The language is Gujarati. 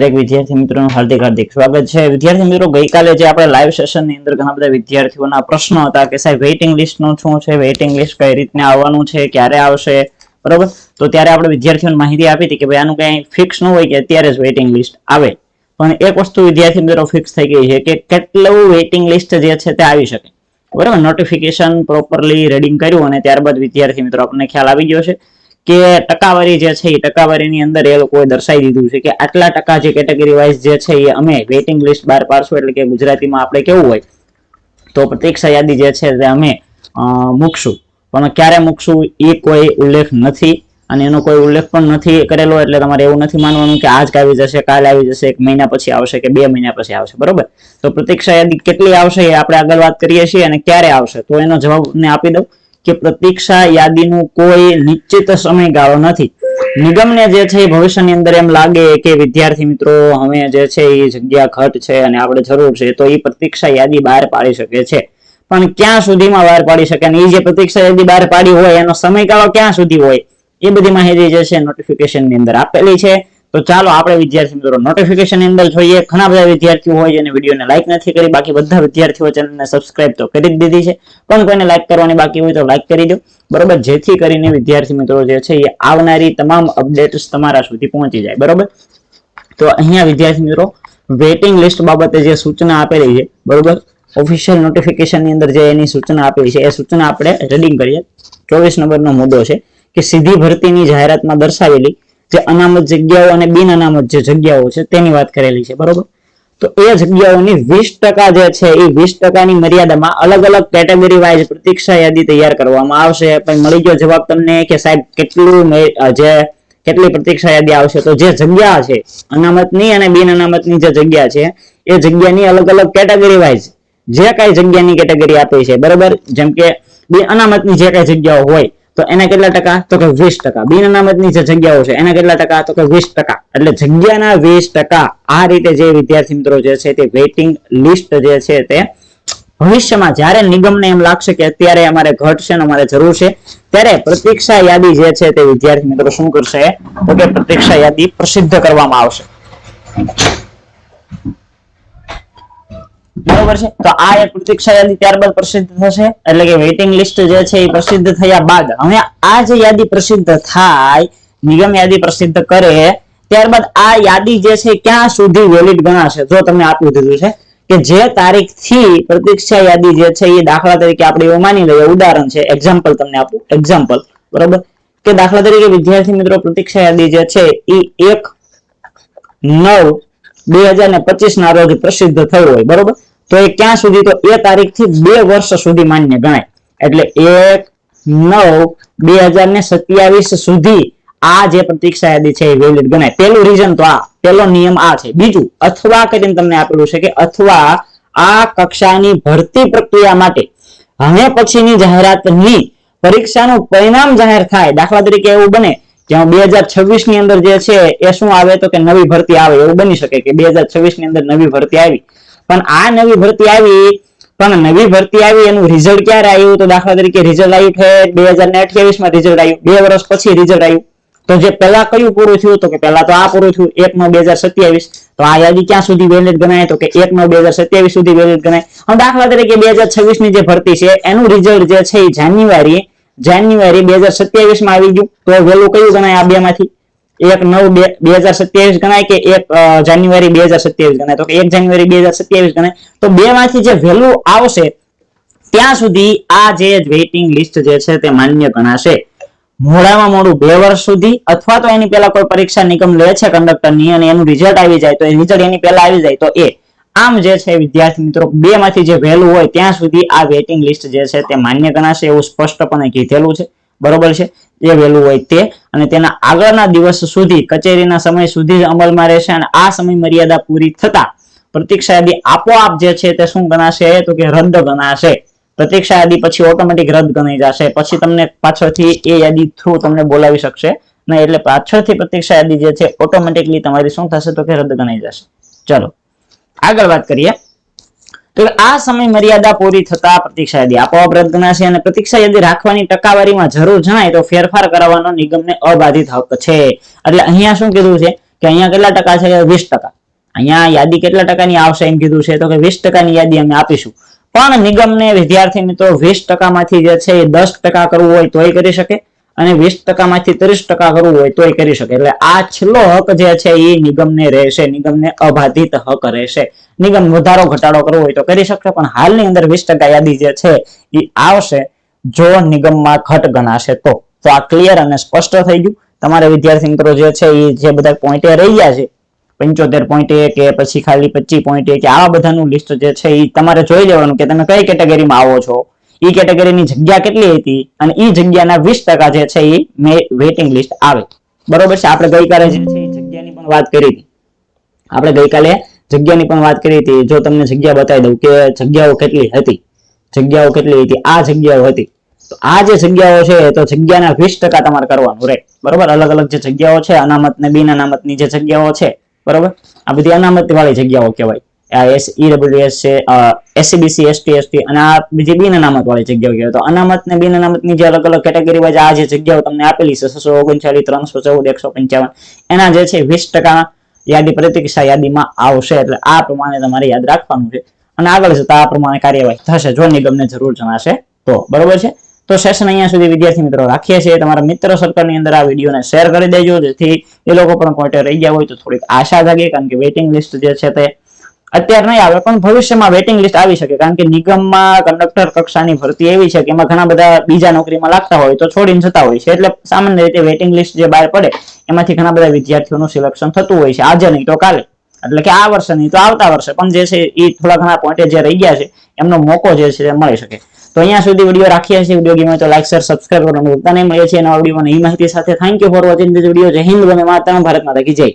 દરેક વિદ્યાર્થી મિત્રોનું હાર્દિક હાર્દિક સ્વાગત છે. વિદ્યાર્થી મિત્રો, ગઈકાલે જે આપણે લાઈવ સેશનની અંદર ઘણા બધા વિદ્યાર્થીઓના પ્રશ્નો હતા કે સાહેબ વેઇટિંગ લિસ્ટનું શું છે? વેઇટિંગ લિસ્ટ કઈ રીતના આવવાનું છે? ક્યારે આવશે? બરોબર? તો ત્યારે આપણે વિદ્યાર્થીઓને માહિતી આપી હતી કે ભાઈ, આનું કઈ ફિક્સ ન હોય કે અત્યારે જ વેઇટિંગ લિસ્ટ આવે. પણ એક વસ્તુ વિદ્યાર્થી મિત્રો ફિક્સ થઈ ગઈ છે કે કેટલું વેઇટિંગ લિસ્ટ જે છે તે આવી શકે. બરાબર? નોટિફિકેશન પ્રોપરલી રીડિંગ કર્યું અને ત્યારબાદ વિદ્યાર્થી મિત્રો, આપણને ખ્યાલ આવી ગયો છે. કે ટકાવારી જે છે એ ટકાવારીની અંદર એ લોકોએ દર્શાવી દીધું છે કે આટલા ટકા જે કેટેગરી વાઇઝ જે છે એ અમે વેઇટિંગ લિસ્ટ બહાર પાડશું એટલે કે ગુજરાતીમાં આપણે કેવું હોય તો પ્રતીક્ષા યાદી જે છે તે અમે મૂકશું. પણ ક્યારે મૂકશું એ કોઈ ઉલ્લેખ નથી અને એનો કોઈ ઉલ્લેખ પણ નથી કરેલો એટલે તમારે એવું નથી માનવાનું કે આજ આવી જશે, કાલે આવી જશે, એક મહિના પછી આવશે કે બે મહિના પછી આવશે. બરોબર? તો પ્રતીક્ષા યાદી કેટલી આવશે એ આપણે આગળ વાત કરીએ છીએ અને ક્યારે આવશે? તો એનો જવાબ આપી દઉં. કે પ્રતીક્ષા યાદીનું કોઈ નિશ્ચિત સમયગાળો નથી. નિગમને જે છે ભવિષ્યની અંદર એમ લાગે કે વિદ્યાર્થી મિત્રો હવે જે છે એ જગ્યા ઘટ છે અને આપણે જરૂર છે, તો એ પ્રતીક્ષા યાદી બહાર પાડી શકે છે. પણ ક્યાં સુધીમાં બહાર પાડી શકે અને એ જે પ્રતીક્ષા યાદી બહાર પાડી હોય, એનો સમયગાળો ક્યાં સુધી હોય, એ બધી માહિતી જે છે નોટિફિકેશનની અંદર આપેલી છે. તો ચાલો આપણે વિદ્યાર્થી મિત્રો નોટિફિકેશન અંદર જોઈએ. ઘણા બધા વિદ્યાર્થીઓ હોય જેને વિડીયોને લાઈક નથી કરી. બાકી બધા વિદ્યાર્થીઓ ચેનલને સબસ્ક્રાઇબ તો કરી જ દીધી છે. પણ કોઈને લાઈક કરવાની બાકી હોય તો લાઈક કરી દો. બરોબર? જેથી કરીને વિદ્યાર્થી મિત્રો જે છે એ આવનારી તમામ અપડેટ્સ તમારા સુધી પહોંચી જાય. બરોબર? તો અહીંયા વિદ્યાર્થી મિત્રો વેઇટિંગ લિસ્ટ બાબતે જે સૂચના આપેલી છે, બરોબર? ઓફિશિયલ નોટિફિકેશનની અંદર જે એની સૂચના આપેલી છે, એ સૂચના આપણે રીડિંગ કરીએ. ચોવીસ નંબરનો મુદ્દો છે કે સીધી ભરતીની જાહેરાતમાં દર્શાવેલી જે અનામત જગ્યાઓ અને બિન અનામત જે જગ્યાઓ છે તેની વાત કરેલી છે, બરોબર? તો એ જગ્યાઓની વીસ ટકા જે છે, એ વીસ ટકાની મર્યાદામાં અલગ અલગ કેટેગરી વાઇઝ પ્રતીક્ષા યાદી તૈયાર કરવામાં આવશે. પણ મળી ગયો જવાબ તમને કે સાહેબ, કેટલું જે, કેટલી પ્રતીક્ષા યાદી આવશે? તો જે જગ્યા છે, અનામતની અને બિન અનામતની જે જગ્યા છે, એ જગ્યાની અલગ અલગ કેટેગરી વાઇઝ જે કઈ જગ્યાની કેટેગરી આપી છે, બરોબર? જેમ કે બિન અનામતની જે કઈ જગ્યાઓ હોય તો એના કેટલા ટકા? તો કે વીસ ટકા. બિન અનામતની જે જગ્યાઓ છે. એના કેટલા ટકા? તો કે વીસ ટકા. એટલે જગ્યાના વીસ ટકા આ રીતે જે વિદ્યાર્થી મિત્રો જે છે તે વેઇટિંગ લિસ્ટ જે છે તે ભવિષ્યમાં જ્યારે નિગમને એમ લાગશે કે અત્યારે અમારે ઘટશે અને અમારે જરૂર છે, ત્યારે પ્રતીક્ષા યાદી જે છે તે વિદ્યાર્થી મિત્રો શું કરશે? તો કે પ્રતીક્ષા યાદી પ્રસિદ્ધ કરવામાં આવશે. બરોબર છે? તો આ એક પ્રતીક્ષા યાદી ત્યારબાદ પ્રસિદ્ધ થશે. એટલે કે વેઇટિંગ લિસ્ટ જે છે એ પ્રસિદ્ધ થયા બાદ હવે આ જે યાદી પ્રસિદ્ધ થાય, નિગમ યાદી પ્રસિદ્ધ કરે, ત્યારબાદ આ યાદી જે છે ક્યાં સુધી વેલિડ ગણાશે? જો તમને આપ્યું દીધું છે કે જે તારીખથી પ્રતીક્ષા યાદી જે છે એ દાખલા તરીકે આપણે એવું માની લઈએ, ઉદાહરણ છે એક્ઝામ્પલ તમને આપું એક્ઝામ્પલ બરોબર? કે દાખલા તરીકે વિદ્યાર્થી મિત્રો પ્રતીક્ષા યાદી જે છે એ એક નવ બે હજાર ને પચીસ ના રોજ પ્રસિદ્ધ થયું હોય, બરોબર? તો એ ક્યાં સુધી? તો એ તારીખથી બે વર્ષ સુધી માન્ય ગણાય. એટલે એક, નવ, બે હજાર ને સત્યાવીસ સુધી આ જે પ્રતીક્ષા યાદી છે એ વેલિડ ગણાય. પેલું રીઝન તો આ, પેલો નિયમ આ છે. બીજું, અથવા કરીને તમને આપેલું છે કે અથવા આ કક્ષાની ભરતી પ્રક્રિયા માટે હવે પછીની જાહેરાતની પરીક્ષાનું પરિણામ જાહેર થાય, દાખલા તરીકે એવું બને કે બે હજાર છવ્વીસની અંદર જે છે એ શું આવે તો કે નવી ભરતી આવે, એવું બની શકે કે બે હજાર છવ્વીસની અંદર નવી ભરતી આવી. પણ આ નવી ભરતી આવી, પણ નવી ભરતી આવી એનું રિઝલ્ટ ક્યારે આવ્યું? તો દાખલા તરીકે રિઝલ્ટ આવ્યું છે બે હજાર રિઝલ્ટ આવ્યું. બે વર્ષ પછી રિઝલ્ટ આવ્યું. તો જે પેલા કયું પૂરું થયું? તો કે પેલા તો આ પૂરું થયું, એક નો બે હજાર સત્યાવીસ. તો આ યાદી ક્યાં સુધી વેલિડ ગણાય? તો કે એક નો બે હજાર સત્યાવીસ સુધી વેલિડ ગણાય. હવે દાખલા તરીકે બે હજાર છવ્વીસની જે ભરતી છે, એનું રિઝલ્ટ જે છે એ જાન્યુઆરી જાન્યુઆરી બે હજાર સત્યાવીસમાં આવી ગયું. તો વેલું કયું ગણાય આ બે માંથી? એક નવ બે હજાર સત્યાવીસ ગણાય કે એક જાન્યુઆરી બે હજાર સત્યાવીસ ગણાય? તો એક જાન્યુઆરી બે હજાર સત્યાવીસ ગણાય? તો બે માંથી જે વેલ્યુ આવશે, ત્યાં સુધી આ જે વેઇટિંગ લિસ્ટ જે છે તે માન્ય ગણાશે. મોડામાં મોડું બે વર્ષ સુધી, અથવા તો એની પહેલા કોઈ પરીક્ષા નિગમ લે છે કંડક્ટરની અને એનું રિઝલ્ટ આવી જાય, તો એ રિઝલ્ટ એની પહેલા આવી જાય, તો એ. આમ જે છે, વિદ્યાર્થી મિત્રો બે માંથી જે વહેલું હોય, ત્યાં સુધી આ વેઇટિંગ લિસ્ટ જે છે તે માન્ય ગણાશે એવું સ્પષ્ટપણે કીધેલું છે. બરોબર છે? જે વહેલું હોય તે. અને તેના આગળના દિવસ સુધી, કચેરીના સમય સુધી જ અમલમાં રહેશે અને આ સમય મર્યાદા પૂરી થતા પ્રતીક્ષા યાદી આપોઆપ જે છે તે શું ગણાશે? તો કે રદ ગણાશે. પ્રતીક્ષા યાદી પછી ઓટોમેટિક રદ ગણાઈ જશે. પછી તમને પાછળથી એ યાદી થ્રુ તમને બોલાવી શકશે. નહીં એટલે પાછળથી પ્રતીક્ષા યાદી જે છે ઓટોમેટિકલી તમારી શું થશે? તો કે રદ ગણાઈ જશે. ચલો. આગળ વાત કરીએ. તો આ સમય મર્યાદા પૂરી થતા પ્રતીક્ષા યાદી. આપોઆપ રદ ગણાશે અને પ્રતીક્ષા યાદી રાખવાની ટકાવારીમાં જરૂર જણાય તો ફેરફાર કરાવવાનો નિગમને અબાધિત હક છે. એટલે અહીંયા શું કીધું છે? કે અહીંયા કેટલા ટકા છે? વીસ ટકા. અહીંયા યાદી કેટલા ટકાની આવશે એમ કીધું છે? તો કે વીસ ટકાની યાદી અમે આપીશું. પણ નિગમને વિદ્યાર્થી મિત્રો વીસ ટકામાંથી જે છે એ દસ ટકા કરવું હોય તોય કરી શકે. અને વીસ ટકામાંથી ત્રીસ ટકા કરવું હોય તો એ કરી શકે. એટલે આ છેલ્લો હક જે છે એ નિગમને રહેશે, નિગમને અબાધિત હક રહેશે. નિગમ વધારો ઘટાડો કરવો હોય તો કરી શકશે, પણ હાલની અંદર વીસ ટકા યાદી જે છે એ આવશે જો નિગમમાં ઘટ ગણાશે તો. તો આ ક્લિયર અને સ્પષ્ટ થઈ ગયું. તમારે વિદ્યાર્થી મિત્રો જે છે એ જે બધા પોઈન્ટે રહી ગયા છે, પંચોતેર પોઈન્ટે કે પછી ખાલી પચીસ પોઈન્ટે કે આવા બધાનું લિસ્ટ જે છે એ તમારે જોઈ લેવાનું કે તમે કઈ કેટેગરીમાં આવો છો. ઈ કેટેગરીની જગ્યા કેટલી હતી અને ઈ જગ્યાના વીસ ટકા જે છે એ વેઇટિંગ લિસ્ટ આવે. બરોબર છે? આપણે ગઈકાલે જે છે જગ્યાની પણ વાત કરી હતી. આપણે ગઈકાલે જગ્યાની પણ વાત કરી હતી. જો તમને જગ્યા બતાવી દઉં કે જગ્યાઓ કેટલી હતી. જગ્યાઓ કેટલી હતી? આ જગ્યાઓ હતી. તો આ જે જગ્યાઓ છે તો જગ્યાના વીસ ટકા તમારે કરવાનું રહે. બરોબર? અલગ અલગ જે જગ્યાઓ છે, અનામત ને બિન અનામતની જે જગ્યાઓ છે. બરોબર? આ બધી અનામત વાળી જગ્યાઓ કહેવાય. એસ ઈડબ્લ્યુએસ છે એસસીબીસી એસટી એસટી અને બીજી બિન અનામત વાળી જગ્યાઓ કહેવાય. તો અનામત ને બિન અનામતની જે અલગ અલગ કેટેગરી વાઇઝ આ જે જગ્યાઓ તમને આપેલી છે, છસો ઓગણચાલીસ, ત્રણસો ચૌદ, એકસો પંચાવન, એના જે છે, વીસ ટકા યાદી પ્રતિક્ષા યાદીમાં આવશે. એટલે આ પ્રમાણે તમારે યાદ રાખવાનું છે. અને આગળ જતા આ પ્રમાણે કાર્યવાહી થશે. જો નિગમને જરૂર જણાશે તો. બરોબર છે? તો સેશન અહીંયા સુધી વિદ્યાર્થી મિત્રો રાખીએ છીએ તમારા મિત્ર સર્કલની અંદર આ વિડીયોને શેર કરી દેજો. જેથી એ લોકો પણ પોઈન્ટ રહી ગયા હોય તો થોડીક આશા જાગે, કારણ કે વેઇટિંગ લિસ્ટ જે છે તે અત્યારે નહીં આવે, પણ ભવિષ્યમાં વેટિંગ લિસ્ટ આવી શકે. કારણ કે નિગમમાં કંડક્ટર કક્ષાની ભરતી એવી છે કે એમાં ઘણા બધા બીજા નોકરીમાં લાગતા હોય તો છોડીને જતા હોય છે. એટલે સામાન્ય રીતે વેટિંગ લિસ્ટ જે બહાર પડે, એમાંથી ઘણા બધા વિદ્યાર્થીઓનું સિલેક્શન થતું હોય છે. આજે નહીં તો કાલે. એટલે કે આ વર્ષે નહીં તો આવતા વર્ષે. પણ જે છે એ થોડા ઘણા પોઈન્ટે જે રહી ગયા છે, એમનો મોકો જે છે મળી શકે. તો અહીંયા સુધી વીડિયો રાખીએ છીએ. વીડિયો ગમે તો લાઈક શેર સબસ્ક્રાઈબ કરવાનું ભૂલતા નહીં. મળીએ છીએ નવા વિડીયોમાં. એ માહિતી સાથે thank you for watching this video Jai Hind, વંદે માતા ભારત માતા કી જય.